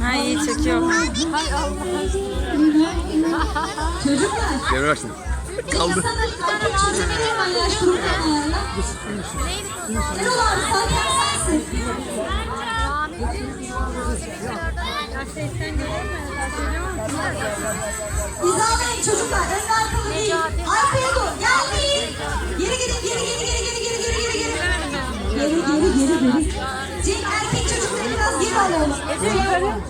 Ha iyi çekiyor. Çocuklar. Devre şimdi. Kaldı. Erol abi sen sensin. Hizalayın çocuklar. Ön arkalı değil. Arkaya doğru. Gelmeyin. Geri gidin. Geri geri geri geri geri geri geri geri. Geri geri geri geri. Cenk erkek biraz geri alalım.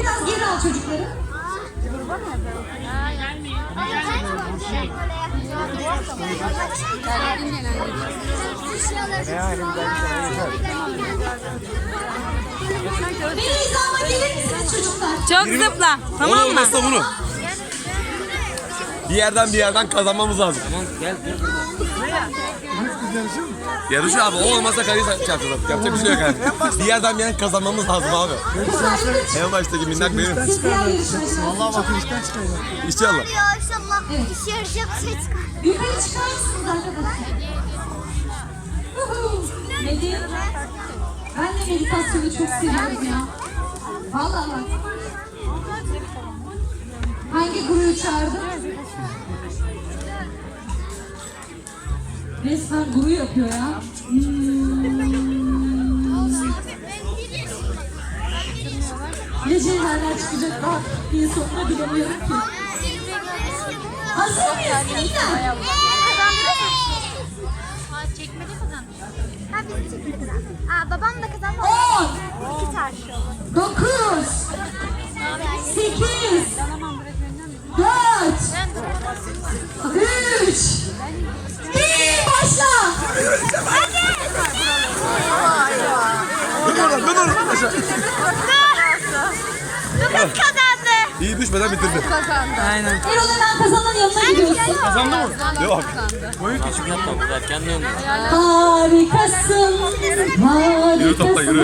Biraz geri al çocukları. Beni hizama gelir misiniz çocuklar? Çok zıpla. Onu Tamam mı? bunu. Bir yerden bir yerden kazanmamız lazım. Yarış abi o olmazsa kaleyi çarpacağız artık. Yapacak bir şey yok yani. Bir yerden bir yerden kazanmamız lazım abi. En baştaki minnak benim. Allah bakın işten çıkıyor. İnşallah. İnşallah işe yarayacak bir şey çıkar. Yukarı çıkar mısınız arkadaşlar? Melih. Ben de meditasyonu çok seviyorum ya. Vallahi bak. Hangi grubu çağırdın? Resmen guru yapıyor ya. Hmm. Gece ilerler çıkacak daha bir sonuna bilemiyorum ki. Hazır mıyız kızlar? Çekmede kazandı. Ha biz çekmede kazandı. Aa babam da kazandı. 10 2 tane şey oldu. 9 8 4 3 Aşağı. Lucas kazandı. İyi düşmeden bitirdi. Aynen. Erol hemen kazanan yanına gidiyorsun. Kazandı mı? Yok. Harikasın, Yürü topla, yürü.